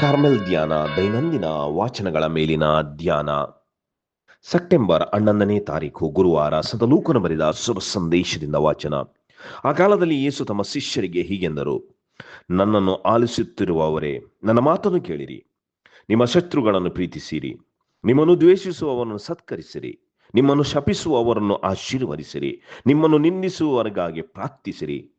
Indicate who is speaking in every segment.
Speaker 1: Carmel ಧ್ಯಾನ, ದೈನಂದಿನ ವಾಚನಗಳ ಮೇಲಿನ ಧ್ಯಾನ. ಸೆಪ್ಟೆಂಬರ್ ಹನ್ನೊಂದನೇ ತಾರೀಕು ಗುರುವಾರ ಸದಲೂಕನ ಬರೆದ ಶುಭ ಸಂದೇಶದಿಂದ ವಾಚನ. ಆ ಕಾಲದಲ್ಲಿ ಯೇಸು ತಮ್ಮ ಶಿಷ್ಯರಿಗೆ ಹೀಗೆಂದರು, ನನ್ನನ್ನು ಆಲಿಸುತ್ತಿರುವವರೇ, ನನ್ನ ಮಾತನ್ನು ಕೇಳಿರಿ. ನಿಮ್ಮ ಶತ್ರುಗಳನ್ನು ಪ್ರೀತಿಸಿರಿ. ನಿಮ್ಮನ್ನು ದ್ವೇಷಿಸುವವರನ್ನು ಸತ್ಕರಿಸಿರಿ. ನಿಮ್ಮನ್ನು ಶಪಿಸುವವರನ್ನು ಆಶೀರ್ವದಿಸಿರಿ. ನಿಮ್ಮನ್ನು ನಿಂದಿಸುವವರಿಗಾಗಿ ಪ್ರಾರ್ಥಿಸಿರಿ.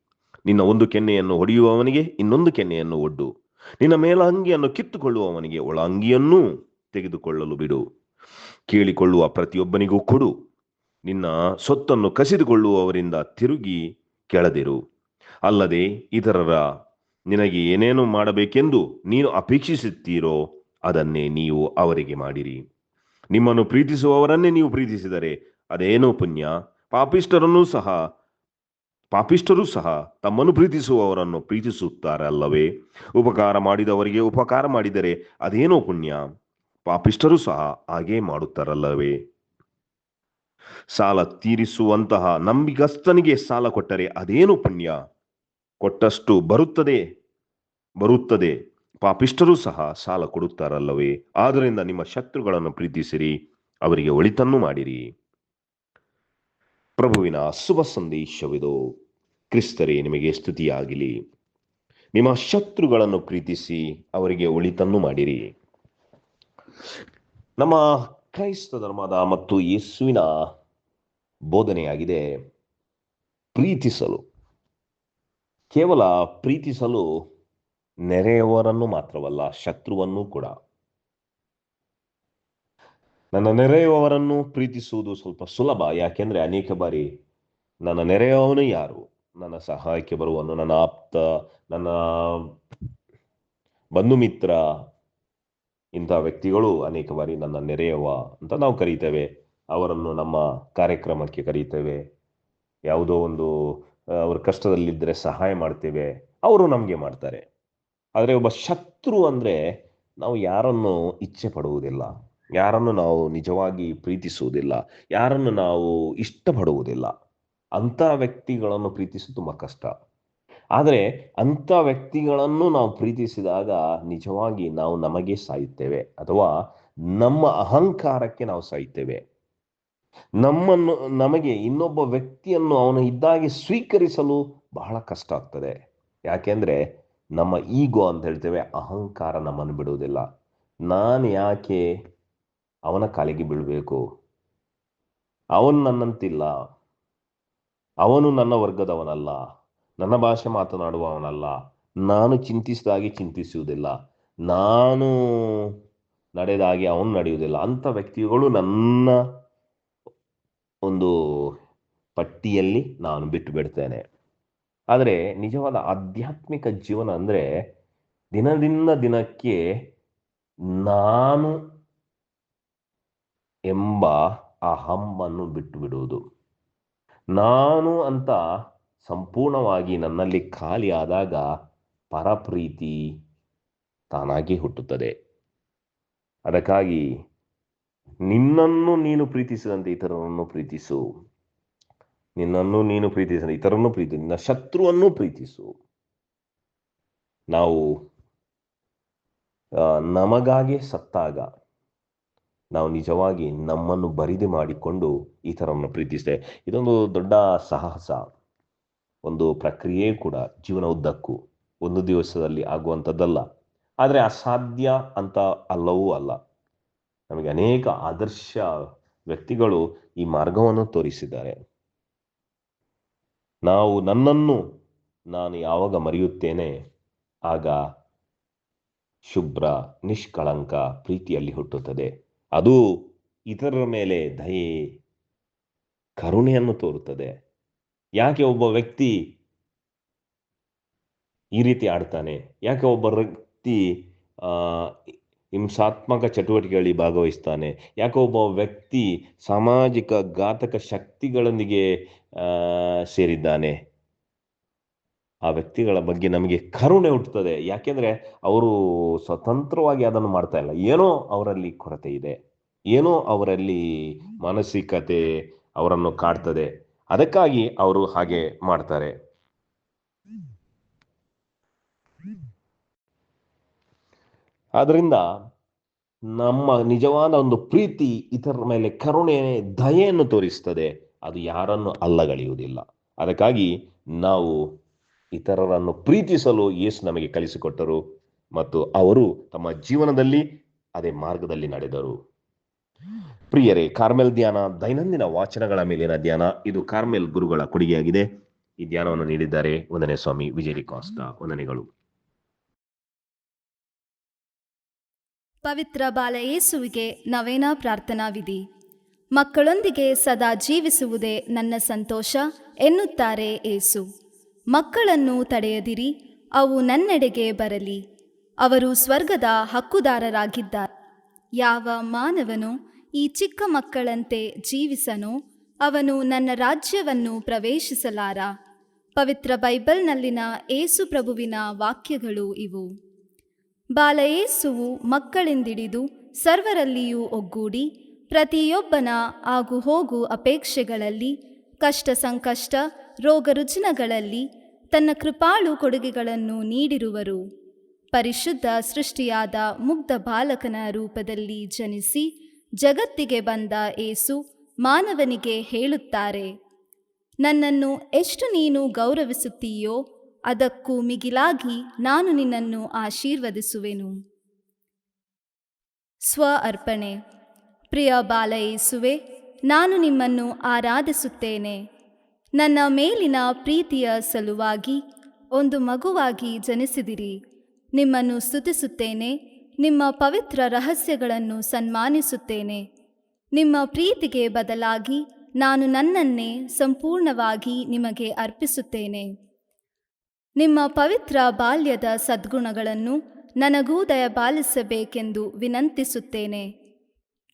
Speaker 1: ನಿನ್ನ ಒಂದು ಕೆನ್ನೆಯನ್ನು ಹೊಡೆಯುವವನಿಗೆ ಇನ್ನೊಂದು ಕೆನ್ನೆಯನ್ನು ಒಡ್ಡು. ನಿನ್ನ ಮೇಲ ಅಂಗಿಯನ್ನು ಕಿತ್ತುಕೊಳ್ಳುವವನಿಗೆ ಒಳ ಅಂಗಿಯನ್ನೂ ತೆಗೆದುಕೊಳ್ಳಲು ಬಿಡು. ಕೇಳಿಕೊಳ್ಳುವ ಪ್ರತಿಯೊಬ್ಬನಿಗೂ ಕೊಡು. ನಿನ್ನ ಸೊತ್ತನ್ನು ಕಸಿದುಕೊಳ್ಳುವವರಿಂದ ತಿರುಗಿ ಕೆಳದಿರು. ಅಲ್ಲದೆ ಇತರರ ನಿನಗೆ ಏನೇನು ಮಾಡಬೇಕೆಂದು ನೀನು ಅಪೇಕ್ಷಿಸುತ್ತೀರೋ ಅದನ್ನೇ ನೀವು ಅವರಿಗೆ ಮಾಡಿರಿ. ನಿಮ್ಮನ್ನು ಪ್ರೀತಿಸುವವರನ್ನೇ ನೀವು ಪ್ರೀತಿಸಿದರೆ ಅದೇನೋ ಪುಣ್ಯ. ಪಾಪಿಷ್ಟರನ್ನೂ ಸಹ ಪಾಪಿಷ್ಟರೂ ಸಹ ತಮ್ಮನ್ನು ಪ್ರೀತಿಸುವವರನ್ನು ಪ್ರೀತಿಸುತ್ತಾರೆ ಅಲ್ಲವೇ ಉಪಕಾರ ಮಾಡಿದವರಿಗೆ ಉಪಕಾರ ಮಾಡಿದರೆ ಅದೇನೋ ಪುಣ್ಯ. ಪಾಪಿಷ್ಟರು ಸಹ ಹಾಗೇ ಮಾಡುತ್ತಾರಲ್ಲವೇ? ಸಾಲ ತೀರಿಸುವಂತಹ ನಂಬಿಗಸ್ತನಿಗೆ ಸಾಲ ಕೊಟ್ಟರೆ ಅದೇನು ಪುಣ್ಯ. ಕೊಟ್ಟಷ್ಟು ಬರುತ್ತದೆ ಬರುತ್ತದೆ. ಪಾಪಿಷ್ಟರು ಸಹ ಸಾಲ ಕೊಡುತ್ತಾರಲ್ಲವೇ? ಆದ್ದರಿಂದ ನಿಮ್ಮ ಶತ್ರುಗಳನ್ನು ಪ್ರೀತಿಸಿರಿ, ಅವರಿಗೆ ಒಳಿತನ್ನು ಮಾಡಿರಿ. ಪ್ರಭುವಿನ ಶುಭ ಸಂದೇಶವಿದು. ಕ್ರಿಸ್ತರೇ, ನಿಮಗೆ ಸ್ತುತಿಯಾಗಲಿ. ನಿಮ್ಮ ಶತ್ರುಗಳನ್ನು ಪ್ರೀತಿಸಿ ಅವರಿಗೆ ಒಳಿತನ್ನು ಮಾಡಿರಿ. ನಮ್ಮ ಕ್ರೈಸ್ತ ಧರ್ಮದ ಮತ್ತು ಯೇಸುವಿನ ಬೋಧನೆಯಾಗಿದೆ ಪ್ರೀತಿಸಲು. ಕೇವಲ ಪ್ರೀತಿಸಲು ನೆರೆಯವರನ್ನು ಮಾತ್ರವಲ್ಲ, ಶತ್ರುವನ್ನು ಕೂಡ. ನನ್ನ ನೆರೆಯುವವರನ್ನು ಪ್ರೀತಿಸುವುದು ಸ್ವಲ್ಪ ಸುಲಭ. ಯಾಕೆಂದ್ರೆ ಅನೇಕ ಬಾರಿ ನನ್ನ ನೆರೆಯವನು ಯಾರು? ನನ್ನ ಸಹಾಯಕ್ಕೆ ಬರುವನು ನನ್ನ ಆಪ್ತ, ನನ್ನ ಬಂಧು ಮಿತ್ರ, ಇಂಥ ವ್ಯಕ್ತಿಗಳು ಅನೇಕ ಬಾರಿ ನನ್ನ ನೆರೆಯವ ಅಂತ ನಾವು ಕರೀತೇವೆ. ಅವರನ್ನು ನಮ್ಮ ಕಾರ್ಯಕ್ರಮಕ್ಕೆ ಕರೀತೇವೆ. ಯಾವುದೋ ಒಂದು ಅವ್ರ ಕಷ್ಟದಲ್ಲಿದ್ದರೆ ಸಹಾಯ ಮಾಡ್ತೇವೆ. ಅವರು ನಮಗೆ ಮಾಡ್ತಾರೆ. ಆದರೆ ಒಬ್ಬ ಶತ್ರು ಅಂದರೆ ನಾವು ಯಾರನ್ನು ಇಚ್ಛೆ ಪಡುವುದಿಲ್ಲ. ಯಾರನ್ನು ನಾವು ನಿಜವಾಗಿ ಪ್ರೀತಿಸುವುದಿಲ್ಲ, ಯಾರನ್ನು ನಾವು ಇಷ್ಟಪಡುವುದಿಲ್ಲ, ಅಂಥ ವ್ಯಕ್ತಿಗಳನ್ನು ಪ್ರೀತಿಸೋದು ತುಂಬ ಕಷ್ಟ. ಆದರೆ ಅಂಥ ವ್ಯಕ್ತಿಗಳನ್ನು ನಾವು ಪ್ರೀತಿಸಿದಾಗ ನಿಜವಾಗಿ ನಾವು ನಮಗೆ ಸಾಯುತ್ತೇವೆ ಅಥವಾ ನಮ್ಮ ಅಹಂಕಾರಕ್ಕೆ ನಾವು ಸಾಯುತ್ತೇವೆ. ನಮ್ಮನ್ನು, ನಮಗೆ ಇನ್ನೊಬ್ಬ ವ್ಯಕ್ತಿಯನ್ನು ಅವನು ಇದ್ದಾಗಿ ಸ್ವೀಕರಿಸಲು ಬಹಳ ಕಷ್ಟ ಆಗ್ತದೆ. ಯಾಕೆಂದ್ರೆ ನಮ್ಮ ಈಗೋ ಅಂತ ಹೇಳ್ತೇವೆ ಅಹಂಕಾರ ನಮ್ಮನ್ನು ಬಿಡುವುದಿಲ್ಲ. ನಾನು ಯಾಕೆ ಅವನ ಕಾಲಿಗೆ ಬೀಳಬೇಕು. ಅವನು ನನ್ನಂತಿಲ್ಲ. ಅವನು ನನ್ನ ವರ್ಗದವನಲ್ಲ. ನನ್ನ ಭಾಷೆ ಮಾತನಾಡುವವನಲ್ಲ. ನಾನು ಚಿಂತಿಸಿದಾಗೆ ಚಿಂತಿಸುವುದಿಲ್ಲ. ನಾನು ನಡೆದಾಗೆ ಅವನು ನಡೆಯುವುದಿಲ್ಲ. ಅಂಥ ವ್ಯಕ್ತಿಗಳು ನನ್ನ ಒಂದು ಪಟ್ಟಿಯಲ್ಲಿ ನಾನು ಬಿಟ್ಟು ಬಿಡ್ತೇನೆ. ಆದರೆ ನಿಜವಾದ ಆಧ್ಯಾತ್ಮಿಕ ಜೀವನ ಅಂದರೆ ದಿನದಿಂದ ದಿನಕ್ಕೆ ನಾನು ಎಂಬ ಅಹಮ್ಮನ್ನು ಬಿಟ್ಟು ಬಿಡುವುದು ನಾನು ಅಂತ ಸಂಪೂರ್ಣವಾಗಿ ನನ್ನಲ್ಲಿ ಖಾಲಿಯಾದಾಗ ಪರಪ್ರೀತಿ ತಾನಾಗಿ ಹುಟ್ಟುತ್ತದೆ. ಅದಕ್ಕಾಗಿ ನಿನ್ನನ್ನು ನೀನು ಪ್ರೀತಿಸಿದಂತೆ ಇತರರನ್ನು ಪ್ರೀತಿಸು. ನಿನ್ನನ್ನು ನೀನು ಪ್ರೀತಿಸಿದ ಇತರನ್ನು ಪ್ರೀತಿ ನಿನ್ನ ಶತ್ರುವನ್ನು ಪ್ರೀತಿಸು. ನಾವು ನಮಗಾಗಿ ಸತ್ತಾಗ ನಾವು ನಿಜವಾಗಿ ನಮ್ಮನ್ನು ಬರಿದಿ ಮಾಡಿಕೊಂಡು ಈ ಥರವನ್ನು ಪ್ರೀತಿಸಿದೆ. ಇದೊಂದು ದೊಡ್ಡ ಸಾಹಸ, ಒಂದು ಪ್ರಕ್ರಿಯೆ ಕೂಡ ಜೀವನ ಉದ್ದಕ್ಕೂ. ಒಂದು ದಿವಸದಲ್ಲಿ ಆಗುವಂಥದ್ದಲ್ಲ. ಆದರೆ ಅಸಾಧ್ಯ ಅಂತ ಅಲ್ಲವೂ ಅಲ್ಲ. ನಮಗೆ ಅನೇಕ ಆದರ್ಶ ವ್ಯಕ್ತಿಗಳು ಈ ಮಾರ್ಗವನ್ನು ತೋರಿಸಿದ್ದಾರೆ. ನಾವು ನನ್ನನ್ನು ನಾನು ಯಾವಾಗ ಮರೆಯುತ್ತೇನೆ, ಆಗ ಶುಭ್ರ, ನಿಷ್ಕಳಂಕ ಪ್ರೀತಿಯಲ್ಲಿ ಹುಟ್ಟುತ್ತದೆ. ಅದು ಇತರರ ಮೇಲೆ ದಯೆ, ಕರುಣೆಯನ್ನು ತೋರುತ್ತದೆ. ಯಾಕೆ ಒಬ್ಬ ವ್ಯಕ್ತಿ ಈ ರೀತಿ ಆಡ್ತಾನೆ? ಯಾಕೆ ಒಬ್ಬ ವ್ಯಕ್ತಿ ಹಿಂಸಾತ್ಮಕ ಚಟುವಟಿಕೆಗಳಲ್ಲಿ ಭಾಗವಹಿಸ್ತಾನೆ? ಯಾಕೆ ಒಬ್ಬ ವ್ಯಕ್ತಿ ಸಾಮಾಜಿಕ ಘಾತಕ ಶಕ್ತಿಗಳೊಂದಿಗೆ ಸೇರಿದ್ದಾನೆ? ಆ ವ್ಯಕ್ತಿಗಳ ಬಗ್ಗೆ ನಮಗೆ ಕರುಣೆ ಹುಟ್ಟುತ್ತದೆ. ಯಾಕೆಂದ್ರೆ ಅವರು ಸ್ವತಂತ್ರವಾಗಿ ಅದನ್ನು ಮಾಡ್ತಾ ಇಲ್ಲ. ಏನೋ ಅವರಲ್ಲಿ ಕೊರತೆ ಇದೆ. ಏನೋ ಅವರಲ್ಲಿ ಮಾನಸಿಕತೆ ಅವರನ್ನು ಕಾಡ್ತದೆ. ಅದಕ್ಕಾಗಿ ಅವರು ಹಾಗೆ ಮಾಡ್ತಾರೆ. ಆದ್ರಿಂದ ನಮ್ಮ ನಿಜವಾದ ಒಂದು ಪ್ರೀತಿ ಇತರ ಮೇಲೆ ಕರುಣೆ, ದಯೆಯನ್ನು ತೋರಿಸ್ತದೆ. ಅದು ಯಾರನ್ನು ಅಲ್ಲಗಳೆಯುವುದಿಲ್ಲ. ಅದಕ್ಕಾಗಿ ನಾವು ಇತರರನ್ನು ಪ್ರೀತಿಸಲು ಯೇಸು ನಮಗೆ ಕಲಿಸಿಕೊಟ್ಟರು ಮತ್ತು ಅವರು ತಮ್ಮ ಜೀವನದಲ್ಲಿ ಅದೇ ಮಾರ್ಗದಲ್ಲಿ ನಡೆದರು. ಪ್ರಿಯರೇ, ಕಾರ್ಮೆಲ್ ಧ್ಯಾನ ದೈನಂದಿನ ವಾಚನಗಳ ಮೇಲಿನ ಧ್ಯಾನ, ಇದು ಕಾರ್ಮೆಲ್ ಗುರುಗಳ ಕೊಡುಗೆಯಾಗಿದೆ. ಈ ಧ್ಯಾನವನ್ನು ನೀಡಿದ್ದಾರೆ ಒಂದನೇ ಸ್ವಾಮಿ ವಿಜಯ ಕಾಸ್ತಾ. ವಂದನೆಗಳು.
Speaker 2: ಪವಿತ್ರ ಬಾಲ ಯೇಸುವಿಗೆ ನವೇನ ಪ್ರಾರ್ಥನಾ ವಿಧಿ ಮಕ್ಕಳೊಂದಿಗೆ ಸದಾ ಜೀವಿಸುವುದೇ ನನ್ನ ಸಂತೋಷ ಎನ್ನುತ್ತಾರೆ ಏಸು ಮಕ್ಕಳನ್ನು ತಡೆಯದಿರಿ, ಅವು ನನ್ನೆಡೆಗೆ ಬರಲಿ. ಅವರು ಸ್ವರ್ಗದ ಹಕ್ಕುದಾರರಾಗಿದ್ದಾರೆ. ಯಾವ ಮಾನವನು ಈ ಚಿಕ್ಕ ಮಕ್ಕಳಂತೆ ಜೀವಿಸನೋ, ಅವನು ನನ್ನ ರಾಜ್ಯವನ್ನು ಪ್ರವೇಶಿಸಲಾರ? ಪವಿತ್ರ ಬೈಬಲ್ನಲ್ಲಿನ ಏಸು ಪ್ರಭುವಿನ ವಾಕ್ಯಗಳು ಇವು. ಬಾಲಯೇಸುವು ಮಕ್ಕಳಿಂದಿಡಿದು ಸರ್ವರಲ್ಲಿಯೂ ಒಗ್ಗೂಡಿ, ಪ್ರತಿಯೊಬ್ಬನ ಆಗು ಹೋಗು ಅಪೇಕ್ಷೆಗಳಲ್ಲಿ ಕಷ್ಟ ಸಂಕಷ್ಟ ರೋಗ ರುಜಿನಗಳಲ್ಲಿ ತನ್ನ ಕೃಪಾಳು ಕೊಡುಗೆಗಳನ್ನು ನೀಡಿರುವರು. ಪರಿಶುದ್ಧ ಸೃಷ್ಟಿಯಾದ ಮುಗ್ಧ ಬಾಲಕನ ರೂಪದಲ್ಲಿ ಜನಿಸಿ ಜಗತ್ತಿಗೆ ಬಂದ ಏಸು ಮಾನವನಿಗೆ ಹೇಳುತ್ತಾರೆ, ನನ್ನನ್ನು ಎಷ್ಟು ನೀನು ಗೌರವಿಸುತ್ತೀಯೋ ಅದಕ್ಕೂ ಮಿಗಿಲಾಗಿ ನಾನು ನಿನ್ನನ್ನು ಆಶೀರ್ವದಿಸುವೆನು. ಸ್ವ ಅರ್ಪಣೆ. ಪ್ರಿಯ ಬಾಲಯೇಸುವೆ ನಾನು ನಿಮ್ಮನ್ನು ಆರಾಧಿಸುತ್ತೇನೆ. ನನ್ನ ಮೇಲಿನ ಪ್ರೀತಿಯ ಸಲುವಾಗಿ ಒಂದು ಮಗುವಾಗಿ ಜನಿಸಿದಿರಿ. ನಿಮ್ಮನ್ನು ಸ್ತುತಿಸುತ್ತೇನೆ, ನಿಮ್ಮ ಪವಿತ್ರ ರಹಸ್ಯಗಳನ್ನು ಸನ್ಮಾನಿಸುತ್ತೇನೆ. ನಿಮ್ಮ ಪ್ರೀತಿಗೆ ಬದಲಾಗಿ ನಾನು ನನ್ನನ್ನೇ ಸಂಪೂರ್ಣವಾಗಿ ನಿಮಗೆ ಅರ್ಪಿಸುತ್ತೇನೆ. ನಿಮ್ಮ ಪವಿತ್ರ ಬಾಲ್ಯದ ಸದ್ಗುಣಗಳನ್ನು ನನಗೂ ದಯಪಾಲಿಸಬೇಕೆಂದು ವಿನಂತಿಸುತ್ತೇನೆ.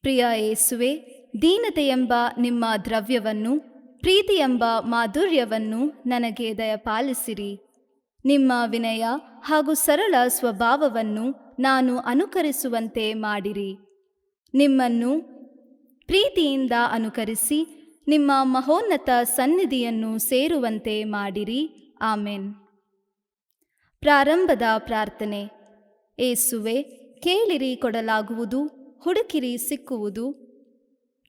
Speaker 2: ಪ್ರಿಯ ಏಸುವೆ ದೀನತೆ ಎಂಬ ನಿಮ್ಮ ದ್ರವ್ಯವನ್ನು ಪ್ರೀತಿ ಎಂಬ ಮಾಧುರ್ಯವನ್ನು ನನಗೆ ದಯಪಾಲಿಸಿರಿ. ನಿಮ್ಮ ವಿನಯ ಹಾಗೂ ಸರಳ ಸ್ವಭಾವವನ್ನು ನಾನು ಅನುಕರಿಸುವಂತೆ ಮಾಡಿರಿ. ನಿಮ್ಮನ್ನು ಪ್ರೀತಿಯಿಂದ ಅನುಕರಿಸಿ ನಿಮ್ಮ ಮಹೋನ್ನತ ಸನ್ನಿಧಿಯನ್ನು ಸೇರುವಂತೆ ಮಾಡಿರಿ. ಆಮೇನ್. ಪ್ರಾರಂಭದ ಪ್ರಾರ್ಥನೆ. ಏಸುವೆ, ಕೇಳಿರಿ, ಕೊಡಲಾಗುವುದು, ಹುಡುಕಿರಿ, ಸಿಕ್ಕುವುದು.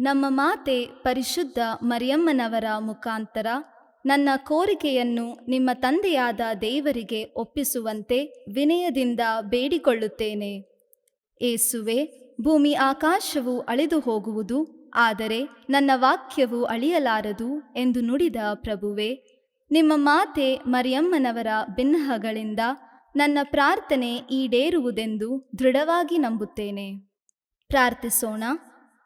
Speaker 2: ನಮ್ಮ ಮಾತೆ ಪರಿಶುದ್ಧ ಮರಿಯಮ್ಮನವರ ಮುಖಾಂತರ ನನ್ನ ಕೋರಿಕೆಯನ್ನು ನಿಮ್ಮ ತಂದೆಯಾದ ದೇವರಿಗೆ ಒಪ್ಪಿಸುವಂತೆ ವಿನಯದಿಂದ ಬೇಡಿಕೊಳ್ಳುತ್ತೇನೆ. ಏಸುವೆ, ಭೂಮಿ ಆಕಾಶವು ಅಳಿದು ಹೋಗುವುದು, ಆದರೆ ನನ್ನ ವಾಕ್ಯವು ಅಳಿಯಲಾರದು ಎಂದು ನುಡಿದ ಪ್ರಭುವೆ, ನಿಮ್ಮ ಮಾತೆ ಮರಿಯಮ್ಮನವರ ಬಿನ್ನಹಗಳಿಂದ ನನ್ನ ಪ್ರಾರ್ಥನೆ ಈಡೇರುವುದೆಂದು ದೃಢವಾಗಿ ನಂಬುತ್ತೇನೆ. ಪ್ರಾರ್ಥಿಸೋಣ.